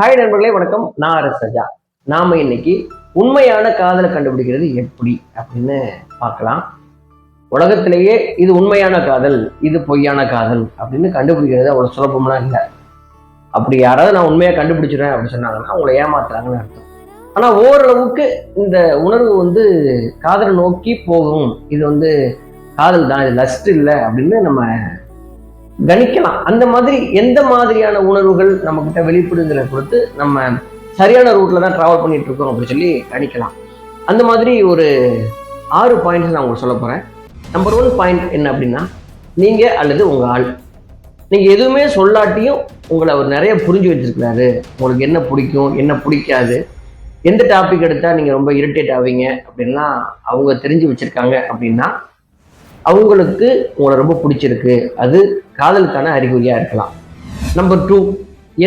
Hi நண்பர்களே வணக்கம். நான் சஜா நாம இன்னைக்கு உண்மையான காதலை கண்டுபிடிக்கிறது எப்படி அப்படின்னு பார்க்கலாம். உலகத்திலேயே இது உண்மையான காதல் இது பொய்யான காதல் அப்படின்னு கண்டுபிடிக்கிறது அவ்வளோ சுலபம்லாம் இல்லை. அப்படி யாராவது நான் உண்மையாக கண்டுபிடிச்சிடுறேன் அப்படின்னு சொன்னாங்கன்னா அவங்கள ஏமாத்துறாங்கன்னு அர்த்தம். ஆனால் ஓரளவுக்கு இந்த உணர்வு வந்து காதலை நோக்கி போகும். இது வந்து காதல் தான் இது லஸ்ட் இல்லை அப்படின்னு நம்ம கணிக்கலாம். அந்த மாதிரி எந்த மாதிரியான உணர்வுகள் நம்ம கிட்ட கொடுத்து நம்ம சரியான ரூட்ல தான் டிராவல் பண்ணிட்டு இருக்கோம் அப்படின்னு சொல்லி கணிக்கலாம். அந்த மாதிரி ஒரு ஆறு பாயிண்ட்ஸ் நான் உங்களுக்கு சொல்ல போறேன். நம்பர் ஒன் பாயிண்ட் என்ன அப்படின்னா நீங்க அல்லது உங்க ஆள். நீங்க எதுவுமே சொல்லாட்டியும் உங்களை அவர் நிறைய புரிஞ்சு வச்சிருக்கிறாரு. உங்களுக்கு என்ன பிடிக்கும் என்ன பிடிக்காது எந்த டாபிக் எடுத்தால் நீங்கள் ரொம்ப இரிட்டேட் ஆவீங்க அப்படின்லாம் அவங்க தெரிஞ்சு வச்சுருக்காங்க அப்படின்னா அவங்களுக்கு உங்களை ரொம்ப பிடிச்சிருக்கு. அது காதலுக்கான அறிகுறியாக இருக்கலாம். நம்பர் டூ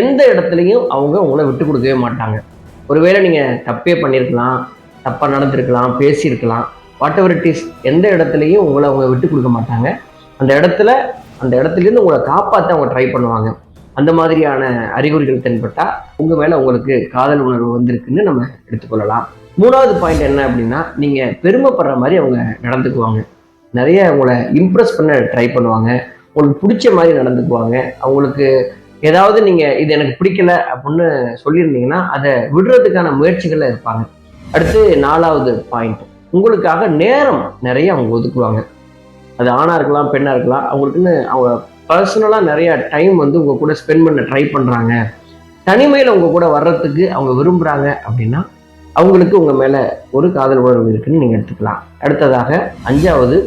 எந்த இடத்துலையும் அவங்க உங்களை விட்டு கொடுக்கவே மாட்டாங்க. ஒருவேளை நீங்கள் தப்பே பண்ணியிருக்கலாம் தப்பாக நடந்திருக்கலாம் பேசியிருக்கலாம். வாட் எவர் இட் இஸ் எந்த இடத்துலையும் உங்களை அவங்க விட்டு கொடுக்க மாட்டாங்க. அந்த இடத்துல அந்த இடத்துலேருந்து உங்களை காப்பாற்ற அவங்க ட்ரை பண்ணுவாங்க. அந்த மாதிரியான அறிகுறிகள் தென்பட்டால் உங்கள் மேலே உங்களுக்கு காதல் உணர்வு வந்திருக்குன்னு நம்ம எடுத்துக்கொள்ளலாம் மூணாவது பாயிண்ட் என்ன அப்படின்னா நீங்கள் பெருமைப்படுற மாதிரி அவங்க நடந்துக்குவாங்க. நிறைய உங்களை இம்ப்ரெஸ் பண்ண ட்ரை பண்ணுவாங்க. உங்களுக்கு பிடிச்ச மாதிரி நடந்துக்குவாங்க. அவங்களுக்கு ஏதாவது நீங்கள் இது எனக்கு பிடிக்கல அப்படின்னு சொல்லியிருந்தீங்கன்னா அதை விடுறதுக்கான முயற்சிகளில் இருப்பாங்க. அடுத்து நாலாவது பாயிண்ட் உங்களுக்காக நேரம் நிறைய அவங்க ஒதுக்குவாங்க. அது ஆணாக இருக்கலாம் பெண்ணாக இருக்கலாம். அவங்களுக்குன்னு அவங்க பர்சனலாக நிறையா டைம் வந்து உங்கள் கூட ஸ்பெண்ட் பண்ண ட்ரை பண்ணுறாங்க தனிமையில் உங்கள் கூட வர்றதுக்கு அவங்க விரும்புகிறாங்க அப்படின்னா அவங்களுக்கு உங்கள் மேலே ஒரு காதல் உணர்வு இருக்குன்னு நீங்கள் எடுத்துக்கலாம். அடுத்ததாக அஞ்சாவது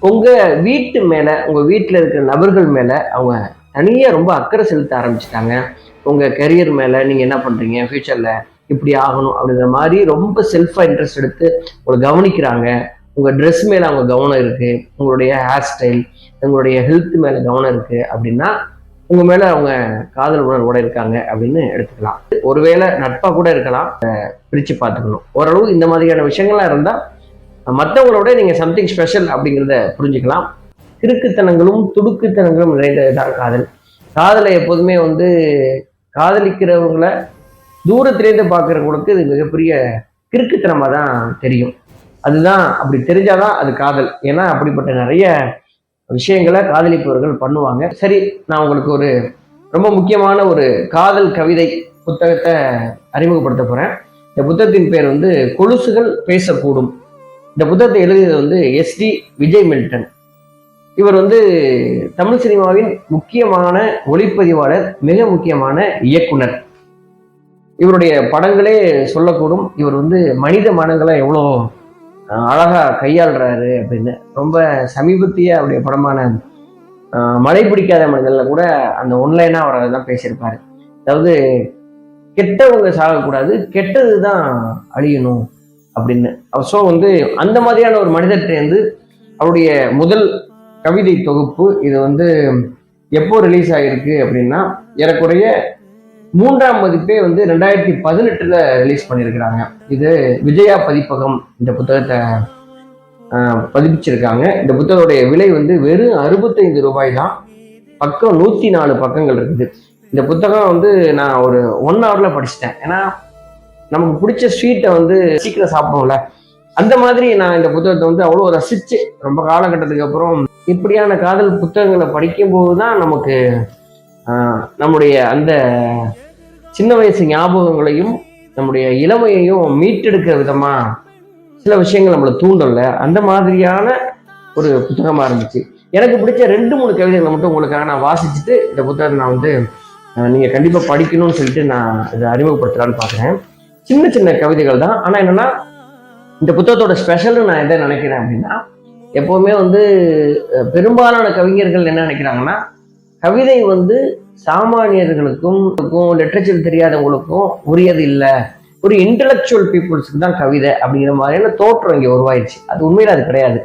உங்க வீட்டு மேல உங்க வீட்டில் இருக்கிற நபர்கள் மேல அவங்க தனியாக ரொம்ப அக்கறை செலுத்த ஆரம்பிச்சிட்டாங்க. உங்க கரியர் மேல நீங்க என்ன பண்றீங்க? ஃபியூச்சர்ல இப்படி ஆகணும் அப்படிங்கிற மாதிரி ரொம்ப செல்ஃபா இன்ட்ரெஸ்ட் எடுத்து உங்களை கவனிக்கிறாங்க. உங்க ட்ரெஸ் மேல அவங்க கவனம் இருக்கு. உங்களுடைய ஹேர் ஸ்டைல் உங்களுடைய ஹெல்த் மேல கவனம் இருக்கு அப்படின்னா உங்க மேல அவங்க காதல் உணர்வோட இருக்காங்க அப்படின்னு எடுத்துக்கலாம். ஒருவேளை நட்பா கூட இருக்கலாம். பிரித்து பிரிச்சு பார்த்துக்கணும். ஓரளவு இந்த மாதிரியான விஷயங்கள்லாம் இருந்தா மற்றவங்களோட நீங்கள் சம்திங் ஸ்பெஷல் அப்படிங்கிறத புரிஞ்சுக்கலாம். கிறுக்குத்தனங்களும் துடுக்குத்தனங்களும் நிறைந்தது தான் காதல். காதலை எப்போதுமே வந்து காதலிக்கிறவங்களை தூரத்திலேருந்து பார்க்குறவங்களுக்கு இது மிகப்பெரிய கிறுக்குத்தனமாக தான் தெரியும். அதுதான் அப்படி தெரிஞ்சாதான் அது காதல். ஏன்னா அப்படிப்பட்ட நிறைய விஷயங்களை காதலிப்பவர்கள் பண்ணுவாங்க. சரி நான் உங்களுக்கு ஒரு ரொம்ப முக்கியமான ஒரு காதல் கவிதை புத்தகத்தை அறிமுகப்படுத்த போகிறேன் இந்த புத்தகத்தின் பேர் வந்து கொலுசுகள் பேசக்கூடும். இந்த புத்தகத்தை எழுதியது வந்து எஸ்டி விஜய் மில்டன். இவர் வந்து தமிழ் சினிமாவின் முக்கியமான ஒளிப்பதிவாளர் மிக முக்கியமான இயக்குனர். இவருடைய படங்களே சொல்லக்கூடும். இவர் வந்து மனித மனங்களை எவ்வளோ அழகாக அழகா கையாளுறாரு அப்படின்னு. ரொம்ப சமீபத்திய அவருடைய படமான மழை பிடிக்காத மனிதனில் கூட அந்த ஒன்லைனாக அவர் தான் பேசியிருப்பார். அதாவது கெட்டவங்க சாகக்கூடாது கெட்டது தான் அழியணும். அப்படின்னு. ஸோ வந்து அந்த மாதிரியான ஒரு மனிதர்கிட்டேருந்து அவருடைய முதல் கவிதை தொகுப்பு இது வந்து எப்போ ரிலீஸ் ஆகிருக்கு அப்படின்னா ஏறக்குறைய மூன்றாம் மதிப்பே வந்து ரெண்டாயிரத்தி பதினெட்டுல ரிலீஸ் பண்ணியிருக்கிறாங்க. இது விஜயா பதிப்பகம் இந்த புத்தகத்தை பதிப்பிச்சிருக்காங்க. இந்த புத்தகத்துடைய விலை வந்து வெறும் அறுபத்தைந்து ரூபாய் தான். பக்கம் நூற்றி நாலு பக்கங்கள் இருக்குது. இந்த புத்தகம் வந்து நான் ஒரு ஒன் ஹவர்ல படிச்சிட்டேன். ஏன்னா நமக்கு பிடிச்ச ஸ்வீட்டை வந்து சீக்கிரம் சாப்பிடுவோம்ல. அந்த மாதிரி நான் இந்த புத்தகத்தை வந்து அவ்வளோ ரசித்து ரொம்ப காலகட்டத்துக்கு அப்புறம் இப்படியான காதல் புத்தகங்களை படிக்கும்போது தான் நமக்கு நம்முடைய அந்த சின்ன வயசு ஞாபகங்களையும் நம்முடைய இளமையையும் மீட்டெடுக்கிற விதமாக சில விஷயங்கள் நம்மளை தூண்டல. அந்த மாதிரியான ஒரு புத்தகமாக இருந்துச்சு. எனக்கு பிடிச்ச ரெண்டு மூணு கவிதைகளை மட்டும் உங்களுக்காக நான் வாசிச்சுட்டு இந்த புத்தகத்தை நான் வந்து நீங்கள் கண்டிப்பாக படிக்கணும்னு சொல்லிட்டு நான் இதை அறிமுகப்படுத்தலான்னு பார்க்குறேன் சின்ன சின்ன கவிதைகள் தான். ஆனால் என்னன்னா இந்த புத்தகத்தோட ஸ்பெஷல்னு நான் எதை நினைக்கிறேன் அப்படின்னா எப்போவுமே வந்து பெரும்பாலான கவிஞர்கள் என்ன நினைக்கிறாங்கன்னா கவிதை வந்து சாமானியர்களுக்கும் லிட்ரேச்சர் தெரியாதவங்களுக்கும் உரியது இல்லை. ஒரு இன்டலெக்சுவல் பீப்புள்ஸுக்கு தான் கவிதை அப்படிங்கிற மாதிரியான தோற்றம் இங்கே உருவாயிடுச்சு அது உண்மையில் அது கிடையாது.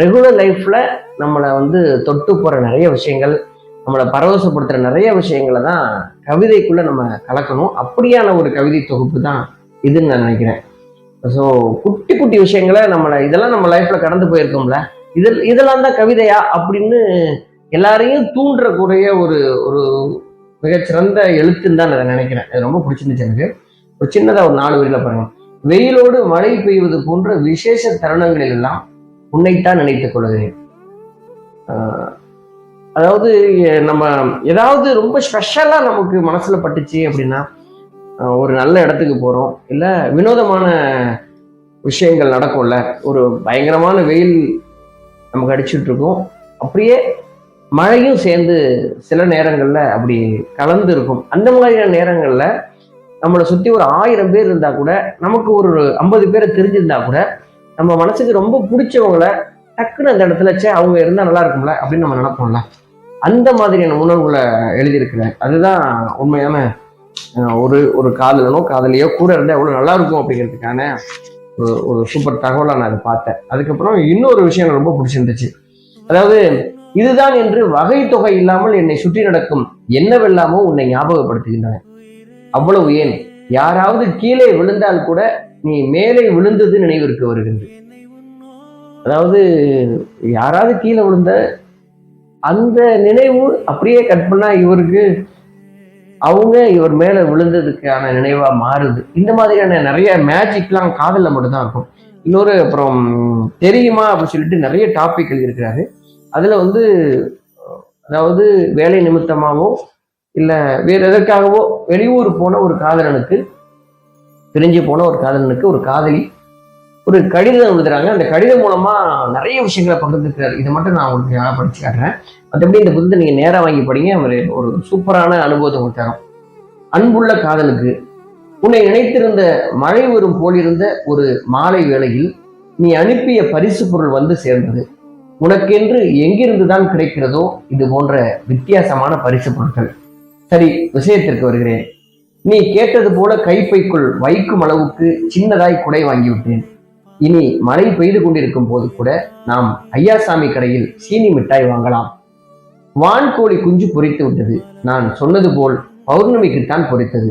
ரெகுலர் லைஃப்பில் நம்மளை வந்து தொட்டு போகிற நிறைய விஷயங்கள் நம்மளை பரவசப்படுத்துகிற நிறைய விஷயங்களை தான் கவிதைக்குள்ளே நம்ம கலக்கணும். அப்படியான ஒரு கவிதை தொகுப்பு தான் இதுன்னு நான் நினைக்கிறேன். ஸோ குட்டி குட்டி விஷயங்களை நம்மளை இதெல்லாம் நம்ம லைஃப்பில் கடந்து போயிருக்கோம்ல. இதில் இதெல்லாம் தான் கவிதையா அப்படின்னு எல்லாரையும் தூண்டக்கூடிய ஒரு ஒரு மிகச்சிறந்த எழுத்துன்னு தான் நான் அதை நினைக்கிறேன். அது ரொம்ப பிடிச்சிருந்துச்சு எனக்கு. ஒரு சின்னதாக ஒரு நாலு வரியில் பாருங்க. வெயிலோடு மழை பெய்வது போன்ற விசேஷ தருணங்களில் எல்லாம் உன்னைத்தான் நினைத்துக் கொள்கிறேன். அதாவது நம்ம ஏதாவது ரொம்ப ஸ்பெஷலாக நமக்கு மனசில் பட்டுச்சு அப்படின்னா ஒரு நல்ல இடத்துக்கு போகிறோம் இல்லை வினோதமான விஷயங்கள் நடக்கும்ல. ஒரு பயங்கரமான வெயில் நமக்கு அடிச்சுட்ருக்கும் அப்படியே மழையும் சேர்ந்து சில நேரங்களில் அப்படி கலந்து இருக்கும். அந்த மாதிரியான நேரங்களில் நம்மளை சுற்றி ஒரு ஆயிரம் பேர் இருந்தால் கூட நமக்கு ஒரு ஐம்பது பேரை தெரிஞ்சிருந்தா கூட நம்ம மனசுக்கு ரொம்ப பிடிச்சவங்கள டக்குன்னு அந்த இடத்துல சே அவங்க இருந்தால் நல்லா இருக்கும்ல அப்படின்னு நம்ம நினைப்போம்ல. அந்த மாதிரியான உணர்வுகளை எழுதியிருக்கிறார் அதுதான் உண்மையான ஒரு ஒரு காதலனோ காதலியோ கூட இருந்தால் எவ்வளோ நல்லா இருக்கும் அப்படிங்கிறதுக்கான ஒரு ஒரு சூப்பர் தகவலை நான் அதை பார்த்தேன். அதுக்கப்புறம் இன்னொரு விஷயம் எனக்கு ரொம்ப பிடிச்சிருந்துச்சு. அதாவது இதுதான் என்று வகை தொகை இல்லாமல் என்னை சுற்றி நடக்கும் என்னவெல்லாமோ உன்னை ஞாபகப்படுத்துகின்றன. அவ்வளவு ஏன்? யாராவது கீழே விழுந்தால் கூட நீ மேலே விழுந்தது நினைவிற்கு வருகிறது அதாவது யாராவது கீழே விழுந்த அந்த நினைவு அப்படியே கட் பண்ணா இவருக்கு அவங்க இவர் மேல விழுந்ததுக்கான நினைவா மாறுது. இந்த மாதிரியான நிறைய மேஜிக்லாம் காதலில் மட்டும்தான் இருக்கும். இன்னொரு அப்புறம் தெரியுமா அப்படின்னு சொல்லிட்டு நிறைய டாபிக் எழுதியிருக்கிறாரு அதுல வந்து அதாவது வேலை நிமித்தமாகவோ இல்ல வேற எதற்காகவோ வெளியூர் போன ஒரு காதலனுக்கு பிரிஞ்சு போன ஒரு காதலனுக்கு ஒரு காதலி ஒரு கடிதம் எழுதுறாங்க. அந்த கடிதம் மூலமா நிறைய விஷயங்களை பகிர்ந்துக்கிறாரு. இதை மட்டும் நான் உங்களுக்கு ஞாபகம் படிச்சு காட்டுறேன். மற்றபடி இந்த புத்தகத்தை நீங்க நேராக வாங்கி படிங்க. ஒரு ஒரு சூப்பரான அனுபவத்தை உங்களுக்கு தரும். அன்புள்ள காதலுக்கு உன்னை நினைத்திருந்த மழை வரும் போலிருந்த ஒரு மாலை வேளையில் நீ அனுப்பிய பரிசு பொருள் வந்து சேர்ந்தது. உனக்கென்று எங்கிருந்துதான் கிடைக்கிறதோ இது போன்ற வித்தியாசமான பரிசு பொருட்கள். சரி விஷயத்திற்கு வருகிறேன். நீ கேட்டது போல கைப்பைக்குள் வைக்கும் அளவுக்கு சின்னதாய் குடை வாங்கிவிட்டேன். இனி மழை பெய்து கொண்டிருக்கும் போது கூட நாம் ஐயாசாமி கடையில் சீனி மிட்டாய் வாங்கலாம். வான்கோழி குஞ்சு பொரித்து விட்டது. நான் சொன்னது போல் பௌர்ணமிக்குத்தான் பொரித்தது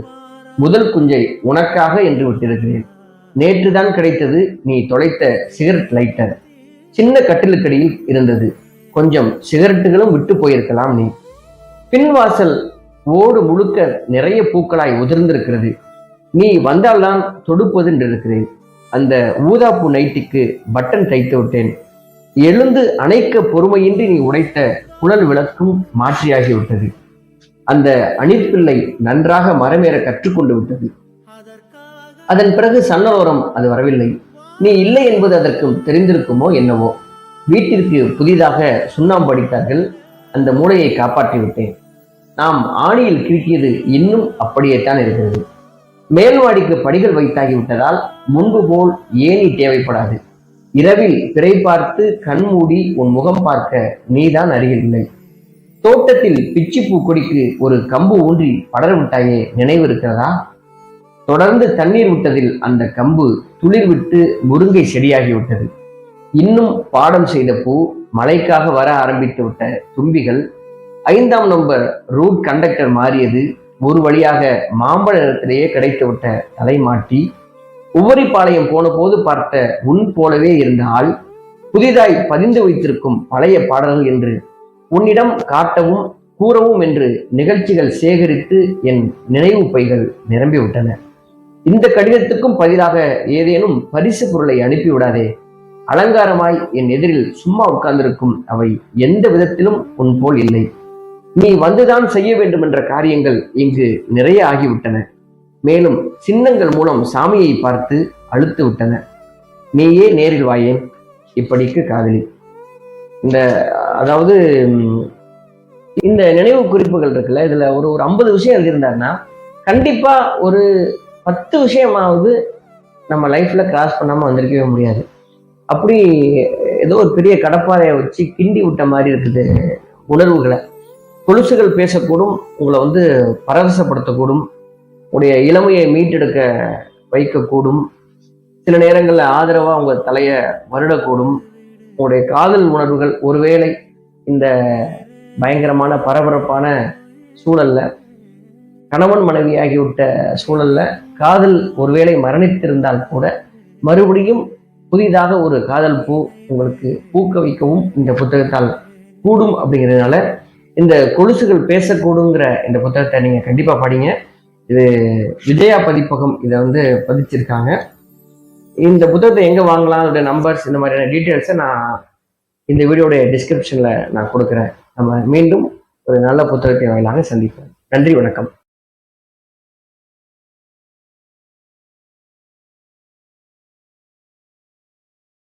முதல் குஞ்சை உனக்காக என்று விட்டிருக்கிறேன். நேற்றுதான் கிடைத்தது நீ தொலைத்த சிகரெட் லைட்டர். சின்ன கட்டிலுக்கடியில் இருந்தது. கொஞ்சம் சிகரெட்டுகளும் விட்டு போயிருக்கலாம் நீ. பின்வாசல் ஓடு முழுக்க நிறைய பூக்களாய் உதிர்ந்திருக்கிறது. நீ வந்தால்தான் தொடுப்பது என்று இருக்கிறேன். அந்த ஊதாப்பூ நைட்டிக்கு பட்டன் தைத்து விட்டேன். எழுந்து அணைக்க பொறுமையின்றி நீ உடைத்த குழல் விளக்கும் மாற்றியாகிவிட்டது. அந்த அணிற்பிள்ளை நன்றாக மரமேற கற்றுக்கொண்டு விட்டது. அதன் பிறகு சன்னலோரம் அது வரவில்லை. நீ இல்லை என்பது அதற்கு தெரிந்திருக்குமோ என்னவோ. வீட்டிற்கு புதிதாக சுண்ணாம்பு அடித்தார்கள். அந்த மூளையை காப்பாற்றி விட்டேன் நாம் ஆணியில் கிறுக்கியது இன்னும் அப்படியே தான் இருக்கிறது. மேல்வாடிக்கு படிகள் வைத்தாகிவிட்டதால் முன்பு போல் ஏணி தேவைப்படாது. இரவில் பிறை பார்த்து கண்மூடி உன் முகம் பார்க்க நீதான் அறியவில்லை. தோட்டத்தில் பிச்சி பூக்கொடிக்கு ஒரு கம்பு ஊன்றி படர விட்டாயே நினைவு இருக்கிறதா? தொடர்ந்து தண்ணீர் விட்டதில் அந்த கம்பு துளிர் விட்டு முருங்கை செடியாகிவிட்டது. இன்னும் பாடம் செய்த பூ மழைக்காக வர ஆரம்பித்து விட்ட தும்பிகள் ஐந்தாம் நம்பர் ரூட் கண்டக்டர் மாறியது. ஒரு வழியாக மாம்பழ நிறத்திலேயே கிடைத்துவிட்ட தலைமாட்டி உவரிப்பாளையம் போன போது பார்த்த உன் போலவே இருந்தால் புதிதாய் பதிந்து வைத்திருக்கும் பழைய பாடல்கள் என்று உன்னிடம் காட்டவும் கூறவும் என்று நிகழ்ச்சிகள் சேகரித்து என் நினைவு பைகள் நிரம்பிவிட்டன இந்த கடிதத்துக்கும் பதிலாக ஏதேனும் பரிசு பொருளை அனுப்பிவிடாதே அலங்காரமாய் என் எதிரில் சும்மா உட்கார்ந்திருக்கும் அவை எந்த விதத்திலும் உன் போல் இல்லை. நீ வந்துதான் செய்ய வேண்டும் என்ற காரியங்கள் இங்கு நிறைய ஆகிவிட்டன. மேலும் சின்னங்கள் மூலம் சாமியை பார்த்து அழுத்து விட்டன. நீயே நேரில் வாயேன். இப்படிக்கு காதலி. இந்த அதாவது இந்த நினைவு குறிப்புகள் இருக்குல்ல இதுல ஒரு ஒரு ஐம்பது விஷயம் எழுதியிருந்தாருன்னா கண்டிப்பா ஒரு பத்து விஷயமாவது நம்ம லைஃப்ல கிராஸ் பண்ணாம வந்திருக்கவே முடியாது. அப்படி ஏதோ ஒரு பெரிய கடப்பாறையை வச்சு கிண்டி விட்ட மாதிரி இருக்குது உணர்வுகளை. கொலுசுகள் பேசக்கூடும் உங்களை வந்து பரவசப்படுத்தக்கூடும் உடைய இளமையை மீட்டெடுக்க வைக்கக்கூடும். சில நேரங்களில் ஆதரவாக உங்கள் தலையை வருடக்கூடும். உங்களுடைய காதல் உணர்வுகள் ஒருவேளை இந்த பயங்கரமான பரபரப்பான சூழல்ல கணவன் மனைவி ஆகிவிட்ட சூழல்ல காதல் ஒருவேளை மரணித்திருந்தால் கூட மறுபடியும் புதிதாக ஒரு காதல் பூ உங்களுக்கு பூக்க வைக்கவும் இந்த புத்தகத்தால் கூடும் அப்படிங்கிறதுனால இந்த கொலுசுகள் பேசக்கூடுங்கிற இந்த புத்தகத்தை நீங்க கண்டிப்பா படிங்க. இது விஜயா பதிப்பகம் இதை வந்து பதிச்சிருக்காங்க. இந்த புத்தகத்தை எங்க வாங்கலாம்? அதோட நம்பர்ஸ் இந்த மாதிரியான டீட்டெயில்ஸை நான் இந்த வீடியோடைய டிஸ்கிரிப்ஷன்ல நான் கொடுக்குறேன். நம்ம மீண்டும் ஒரு நல்ல புத்தகத்தை வாயிலாக சந்திப்போம். நன்றி வணக்கம்.